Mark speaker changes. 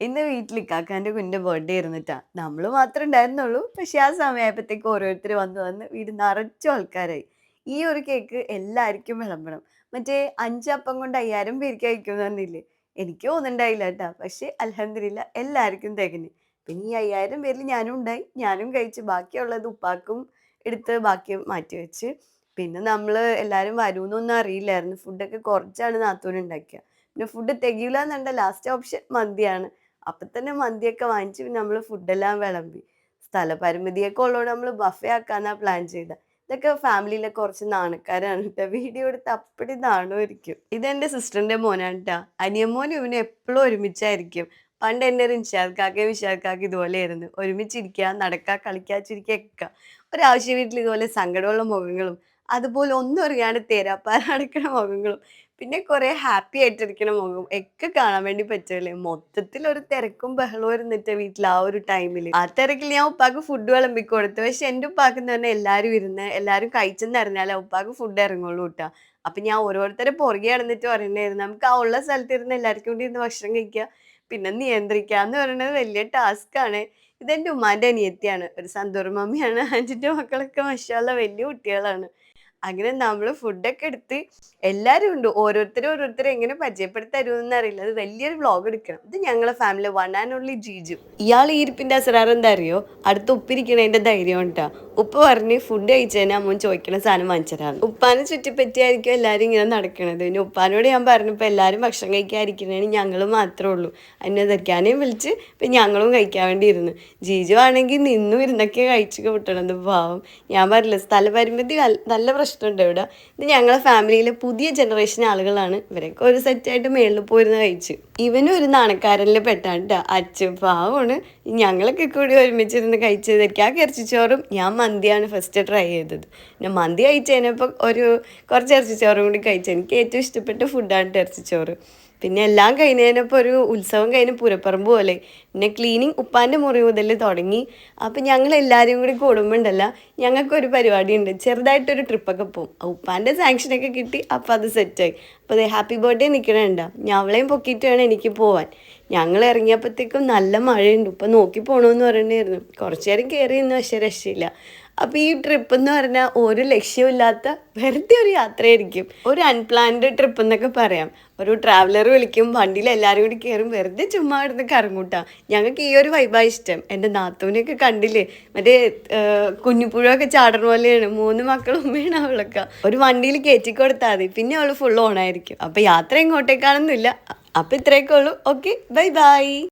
Speaker 1: ഇന്ന് വീട്ടിൽ ഇക്കാക്കാന്റെ കുഞ്ഞിന്റെ ബർത്ത്ഡേ ഇരുന്നിട്ടാണ് നമ്മൾ മാത്രമേ ഉണ്ടായിരുന്നുള്ളൂ. പക്ഷെ ആ സമയമായപ്പോഴത്തേക്ക് ഓരോരുത്തർ വന്ന് വന്ന് വീട് നിറച്ച ആൾക്കാരായി. ഈ ഒരു കേക്ക് എല്ലാവർക്കും വിളമ്പണം. മറ്റേ അഞ്ചപ്പം കൊണ്ട് അയ്യായിരം പേർക്ക് കഴിക്കുമെന്ന് പറഞ്ഞില്ലേ? എനിക്ക് തോന്നുന്നുണ്ടായില്ല കേട്ടോ പക്ഷെ അലഹമില്ല എല്ലാവർക്കും തികഞ്ഞ്. പിന്നെ ഈ അയ്യായിരം പേരിൽ ഞാനും ഉണ്ടായി. ഞാനും കഴിച്ച്. ബാക്കിയുള്ളത് ഉപ്പാക്കും എടുത്ത് ബാക്കി മാറ്റി വെച്ച്. പിന്നെ നമ്മൾ എല്ലാവരും വരുമെന്നൊന്നും അറിയില്ലായിരുന്നു. ഫുഡൊക്കെ കുറച്ചാണ് നാത്തൂൻ പിന്നെ ഫുഡ് തികയില്ല എന്നുണ്ട ലാസ്റ്റ് ഓപ്ഷൻ മന്തിയാണ്. അപ്പൊ തന്നെ മന്തിയൊക്കെ വാങ്ങിച്ച് പിന്നെ നമ്മൾ ഫുഡെല്ലാം വിളമ്പി. സ്ഥലപരിമിതിയൊക്കെ ഉള്ളതുകൊണ്ട് നമ്മൾ ബഫേ ആക്കാന്നാ പ്ലാൻ ചെയ്ത. ഇതൊക്കെ ഫാമിലിയിലെ കുറച്ച് നാണക്കാരാണ് കേട്ടോ വീഡിയോ എടുത്ത് അപ്പടി നാണമായിരിക്കും. ഇതെന്റെ സിസ്റ്ററിന്റെ മോനാണ് കേട്ടോ അനിയമ്മോനും ഇവനും എപ്പോഴും ഒരുമിച്ചായിരിക്കും. പണ്ട് എന്റെ റിൻഷാർക്കാക്കെ വിശാർക്കാക്ക് ഇതുപോലെയായിരുന്നു. ഒരുമിച്ചിരിക്കുക നടക്കുക കളിക്കുക ചിരിക്കുക ഒക്കെ. ഒരാവശ്യ വീട്ടിൽ ഇതുപോലെ സങ്കടമുള്ള മുഖങ്ങളും അതുപോലെ ഒന്നും അറിയാണ്ട് തേരാപ്പാറ അടക്കണ മുഖങ്ങളും പിന്നെ കുറെ ഹാപ്പി ആയിട്ടിരിക്കണ. മുഖം ഒക്കെ കാണാൻ വേണ്ടി പറ്റുമല്ലേ മൊത്തത്തിൽ ഒരു തിരക്കും ബഹളവും ഇരുന്നിട്ട് വീട്ടിൽ ആ ഒരു ടൈമിൽ ആ തിരക്കിൽ ഞാൻ ഉപ്പാക്ക് ഫുഡ് വിളമ്പി കൊടുത്തു പക്ഷെ എന്റെ ഉപ്പാക്ക് എന്ന് പറഞ്ഞാൽ എല്ലാവരും ഇരുന്ന് എല്ലാവരും കഴിച്ചെന്ന് അറിഞ്ഞാലേ ഉപ്പാക്ക് ഫുഡ് ഇറങ്ങുള്ളൂ കേട്ടോ അപ്പൊ ഞാൻ ഓരോരുത്തരെ പുറകെ നടന്നിട്ട് പറയണ്ടായിരുന്നു നമുക്ക് ആ ഉള്ള സ്ഥലത്ത് ഇരുന്ന് എല്ലാവർക്കും കൂടി ഇരുന്ന് ഭക്ഷണം കഴിക്കുക പിന്നെ നിയന്ത്രിക്കുക എന്ന് പറയുന്നത് വലിയ ടാസ്ക് ആണ്. ഇതെന്റെ ഉമ്മാന്റെ അനിയത്തിയാണ്. ഒരു സന്തോർ മമ്മിയാണ് ആന്റിന്റെ മക്കളൊക്കെ മഷാല വലിയ കുട്ടികളാണ്. അങ്ങനെ നമ്മൾ ഫുഡൊക്കെ എടുത്ത് എല്ലാവരും ഉണ്ട്. ഓരോരുത്തരും ഓരോരുത്തരും എങ്ങനെ പരിചയപ്പെടുത്തരുമെന്ന് അറിയില്ല അത് വലിയൊരു വ്ളോഗ് എടുക്കണം. ഇത് ഞങ്ങളെ family one and only Jiju. ഇയാൾ ഈ ഇരിപ്പിന്റെ അസറാർ എന്താ അറിയോ? അടുത്ത് ഉപ്പിരിക്കണതിന്റെ ധൈര്യം ഉണ്ടാ ഉപ്പ് പറഞ്ഞ് ഫുഡ് കഴിച്ചതിന് അമ്മ ചോദിക്കണ സാധനം വാങ്ങിച്ചതാണ്. ഉപ്പാനെ ചുറ്റിപ്പറ്റിയായിരിക്കും എല്ലാവരും ഇങ്ങനെ നടക്കണത്. പിന്നെ ഉപ്പാനോട് ഞാൻ പറഞ്ഞപ്പോൾ എല്ലാവരും ഭക്ഷണം കഴിക്കാതിരിക്കണേന് ഞങ്ങൾ മാത്രമേ ഉള്ളൂ. അതിനെ ധരിക്കാനെയും വിളിച്ച് ഇപ്പം ഞങ്ങളും കഴിക്കാൻ വേണ്ടി ഇരുന്നു. ജീജു ആണെങ്കിൽ നിന്നും ഇരുന്നൊക്കെ കഴിച്ചു കിട്ടണത് പാവം. ഞാൻ പറഞ്ഞില്ല സ്ഥലപരിമിതി നല്ല- നല്ല പ്രശ്നമുണ്ട് ഇവിടെ. ഇത് ഞങ്ങളെ ഫാമിലിയിലെ പുതിയ ജനറേഷൻ ആളുകളാണ്. ഇവരൊക്കെ ഒരു സെറ്റായിട്ട് മേളിൽ പോയിരുന്ന കഴിച്ചു. ഇവനും ഒരു നാണക്കാരനിൽ പെട്ടാണ്ട് അച്ഛൻ പാവമാണ്. ഞങ്ങളൊക്കെ കൂടി ഒരുമിച്ചിരുന്ന് കഴിച്ചതൊക്കെ ആ ഇറച്ചിച്ചോറും ഞാൻ മന്തിയാണ് ഫസ്റ്റ് ട്രൈ ചെയ്തത്. ഞാൻ മന്തി കഴിച്ചതിനപ്പോൾ ഒരു കുറച്ച് ഇറച്ചിച്ചോറും കൂടി കഴിച്ചു എനിക്ക് ഏറ്റവും ഇഷ്ടപ്പെട്ട ഫുഡാണ് ഇറച്ചിച്ചോറ്. പിന്നെ എല്ലാം കഴിഞ്ഞതിനൊപ്പം ഒരു ഉത്സവം കഴിഞ്ഞ് പുരപ്പറമ്പ് പോലെ. പിന്നെ ക്ലീനിങ് ഉപ്പാന്റെ മുറി മുതൽ തുടങ്ങി. അപ്പം ഞങ്ങൾ എല്ലാവരും കൂടി കൂടുമ്പോണ്ടല്ല ഞങ്ങൾക്കൊരു പരിപാടി ഉണ്ട് ചെറുതായിട്ടൊരു ട്രിപ്പൊക്കെ പോകും ഉപ്പാന്റെ സാങ്ഷനൊക്കെ കിട്ടി അപ്പം അത് സെറ്റായി അപ്പോൾ അതെ ഹാപ്പി ബർത്ത്ഡേ നിൽക്കണുണ്ട ഞാൻ അവളെയും പൊക്കിയിട്ട് വേണം എനിക്ക് പോവാൻ. ഞങ്ങൾ ഇറങ്ങിയപ്പോഴത്തേക്കും നല്ല മഴയുണ്ട്. ഇപ്പം നോക്കി പോകണമെന്ന് പറയണ്ടായിരുന്നു കുറച്ച് നേരം കയറി ഇന്ന് പക്ഷേ രക്ഷയില്ല. അപ്പോൾ ഈ ട്രിപ്പ് എന്ന് പറഞ്ഞാൽ ഒരു ലക്ഷ്യമില്ലാത്ത വെറുതെ ഒരു യാത്രയായിരിക്കും. ഒരു അൺപ്ലാൻഡ് ട്രിപ്പ് എന്നൊക്കെ പറയാം. ഒരു ട്രാവലർ വിളിക്കും വണ്ടിയിൽ എല്ലാവരും കൂടി കയറും വെറുതെ ചുമ്മാ ഇടുന്ന കറങ്ങൂട്ടാ. ഞങ്ങൾക്ക് ഈ ഒരു വൈബാ ഇഷ്ടം. എന്റെ നാത്തൂനെയൊക്കെ കണ്ടില്ലേ? മറ്റേ കുഞ്ഞിപ്പുഴൊക്കെ ചാടണ പോലെയാണ്. മൂന്ന് മക്കളും ഉമ്മയാണ് അവളൊക്കെ. ഒരു വണ്ടിയിൽ കയറ്റി കൊടുത്താൽ മതി. പിന്നെ അവൾ ഫുൾ ഓണായിരിക്കും അപ്പോൾ യാത്ര എങ്ങോട്ടേക്കാണെന്നില്ല അപ്പോൾ ഇത്രയൊക്കെ ഉള്ളൂ. Okay bye bye